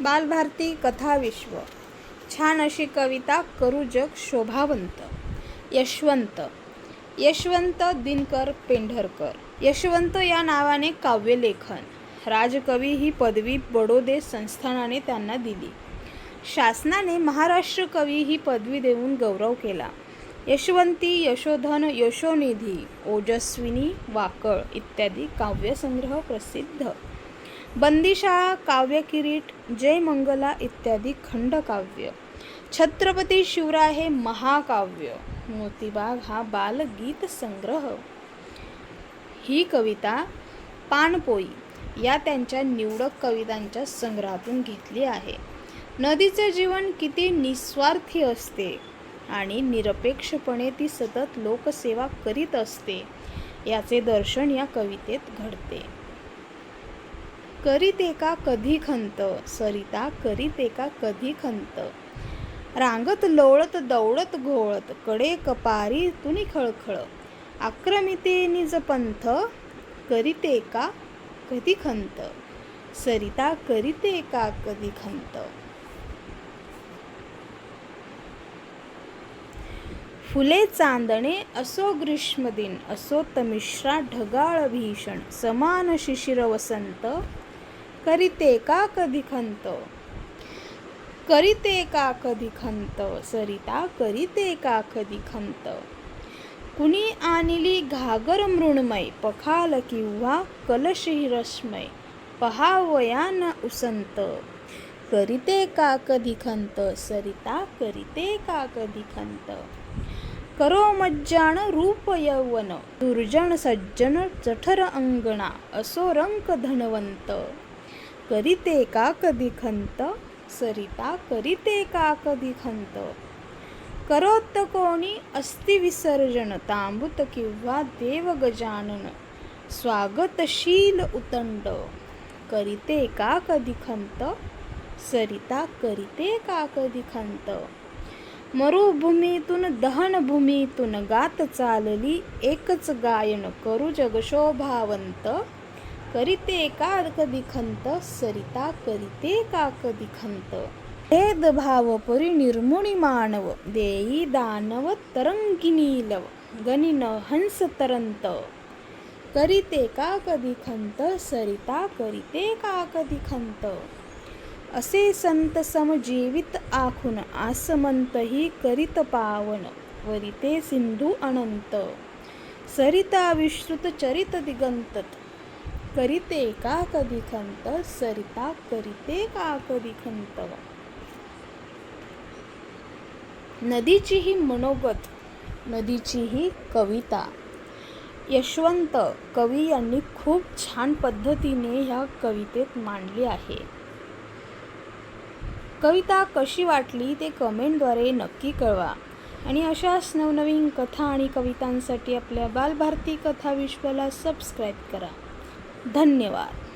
बालभारती कथा विश्व. छान अशी कविता करू जग शोभावंत. यशवंत. यशवंत दिनकर पेंढरकर. यशवंत या नावाने काव्यलेखन. राजकवी ही पदवी बडोदे संस्थानाने त्यांना दिली. शासनाने महाराष्ट्र कवी ही पदवी देऊन गौरव केला. यशवंती यशोधन यशोनिधी ओजस्विनी वाकळ इत्यादी काव्यसंग्रह प्रसिद्ध. बंदिशाळा काव्यकिरीट जयमंगला इत्यादी खंडकाव्य छत्रपती शिवराय हे महाकाव्य. मोतीबाग हा बालगीत संग्रह. ही कविता पानपोई या त्यांच्या निवडक कवितांच्या संग्रहातून घेतली आहे. नदीचे जीवन किती निस्वार्थी असते आणि निरपेक्षपणे ती सतत लोकसेवा करीत असते याचे दर्शन या कवितेत घडते. करीते का कधी खंत सरिता करीते का कधी खंत. रांगत लोळत दौडत घोळत कडे कपारी तुनी खळखळ. आक्रमिते निज पंथ करीते का कधी खंत. सरिता करीते का कधी खंत. फुले चांदणे असो ग्रीष्मदिन असो तमिश्रा ढगाळ भीषण समान शिशिर वसंत. करीते का कधी खंत? करीते का कधी खंत? सरिता करीते का कधी खंत? कुणी आणली घागर मृणमय पखाल किंवा कलशी रश्मय पहावयान उसंत? करीते का कधी खंत? सरिता करीते का कधी खंत? करो मज्जाण रूप यवन दुर्जन सज्जन जठर अंगणा असो रंक धनवंत? करीते का कधी खंत? सरिता करीते का कधी खंत? करोत कोणी अस्ति विसर्जन तांबूत किंवा देव गजानन स्वागतशील उतंड करीते का कधी खंत? सरिता करीते का कधी खंत? मरुभूमीतून दहनभूमीतून गात चालली एकच गायन करू जगशोभावंत करीते का कधी खंत? सरिता करीते का कधी खंत? भेदभाव परिनिर्मुणी मानव देई दानव तरंगिनीलव गनिन हंस तरंत. करीते का कधी खंत? सरिता करीते का कधी खंत? असे संत समजीवित आखून आसमंतही करीत पावन वरिते सिंधू अनंत. सरिता विश्रुत चरित दिगंतत करीते का कधी खंत? सरिता करीते का कधी खंत नदीची ही मनोगत नदीची ही कविता. यशवंत कवी यांनी खूप छान पद्धतीने ह्या कवितेत मांडली आहे. कविता कशी वाटली ते कमेंटद्वारे नक्की कळवा. आणि अशाच नवनवीन कथा आणि कवितांसाठी आपल्या बालभारती कथा विश्वाला सबस्क्राईब करा. धन्यवाद.